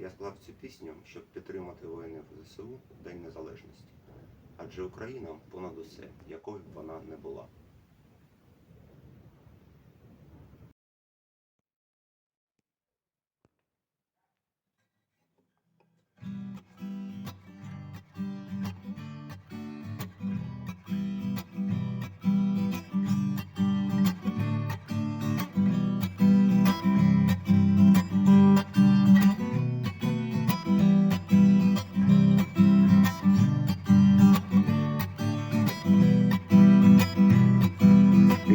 Я склав цю пісню, щоб підтримати воїнів ЗСУ в День Незалежності. Адже Україна понад усе, якою б вона не була.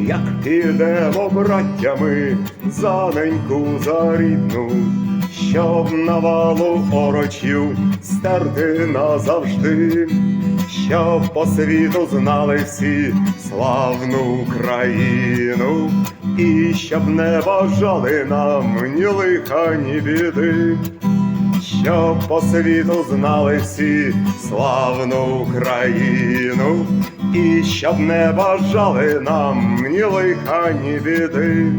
Як підемо браттями за неньку за рідну, щоб навалу орочів стерти назавжди, щоб по світу знали всі славну Україну, і щоб не бажали нам ні лиха, ні біди. Щоб по світу знали всі славну Україну, і щоб не бажали нам ні лиха, ні біди.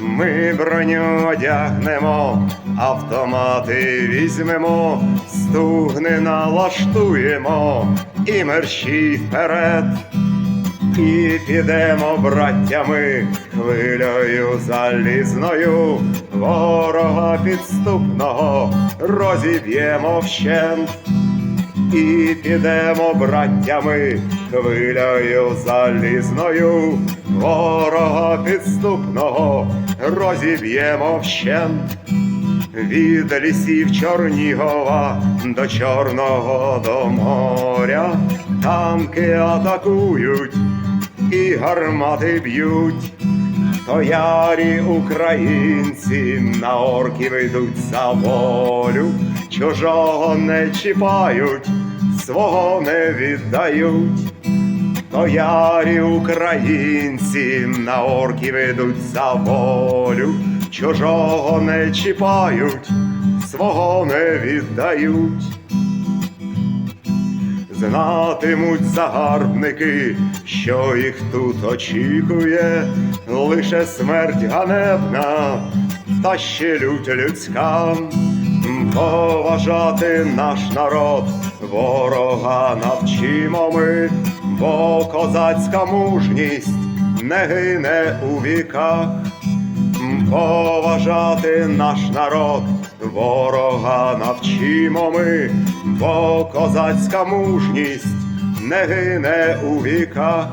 Ми броню одягнемо, автомати візьмемо, стугни налаштуємо і мерщій вперед. І підемо браттями хвилею залізною, ворога підступного розіб'ємо вщент. І підемо браттями хвилею залізною, ворога підступного розіб'ємо вщент. Від лісів Чорнігова до Чорного до моря танки атакують і гармати б'ють. То ярі українці на орків йдуть за волю, чужого не чіпають, свого не віддають. То ярі українці на орків ідуть за волю, чужого не чіпають, свого не віддають. Знатимуть загарбники, що їх тут очікує, лише смерть ганебна, та ще лють людська. Поважати наш народ, ворога навчимо ми, бо козацька мужність не гине у віках. Поважати наш народ, ворога навчимо ми, бо козацька мужність не гине у віках.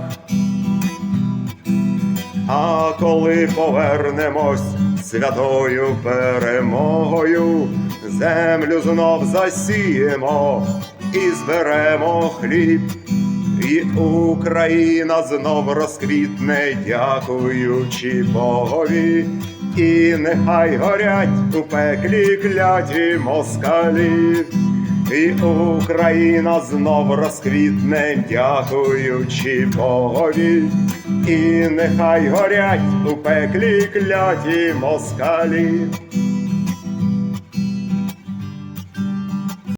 А коли повернемось святою перемогою, землю знов засіємо і зберемо хліб. І Україна знов розквітне, дякуючи Богові, і нехай горять у пеклі кляті москалі, і Україна знов розквітне, дякуючи Богові, і нехай горять у пеклі кляті москалі.